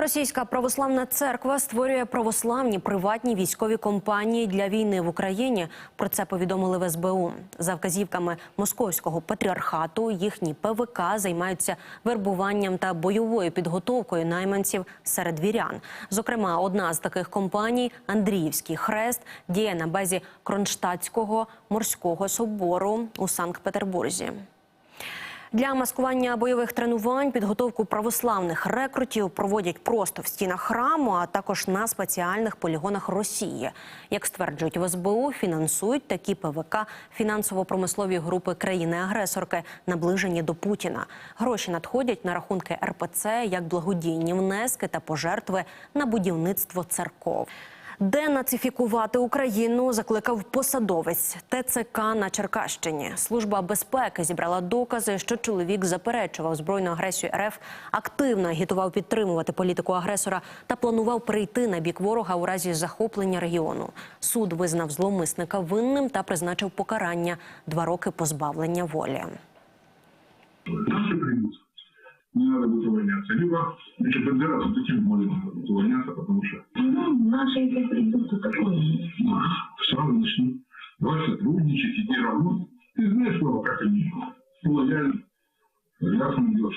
Російська православна церква створює православні приватні військові компанії для війни в Україні. Про це повідомили в СБУ. За вказівками московського патріархату їхні ПВК займаються вербуванням та бойовою підготовкою найманців серед вірян. Зокрема, одна з таких компаній Андріївський хрест діє на базі Кронштадтського морського собору у Санкт-Петербурзі. Для маскування бойових тренувань підготовку православних рекрутів проводять просто в стінах храму, а також на спеціальних полігонах Росії. Як стверджують в СБУ, фінансують такі ПВК фінансово-промислові групи країни-агресорки, наближені до Путіна. Гроші надходять на рахунки РПЦ як благодійні внески та пожертви на будівництво церков. Денацифікувати Україну закликав посадовець ТЦК на Черкащині. Служба безпеки зібрала докази, що чоловік заперечував збройну агресію РФ, активно агітував підтримувати політику агресора та планував перейти на бік ворога у разі захоплення регіону. Суд визнав зловмисника винним та призначив покарання два роки позбавлення волі. Не надо будет увольняться. Либо, если подбираться, тем более надо будет увольняться, потому что нашей института такое есть. Солнечно. Два сотрудничать, идти работать. Ты знаешь, слова, как они лояльны. Рясно делаешь.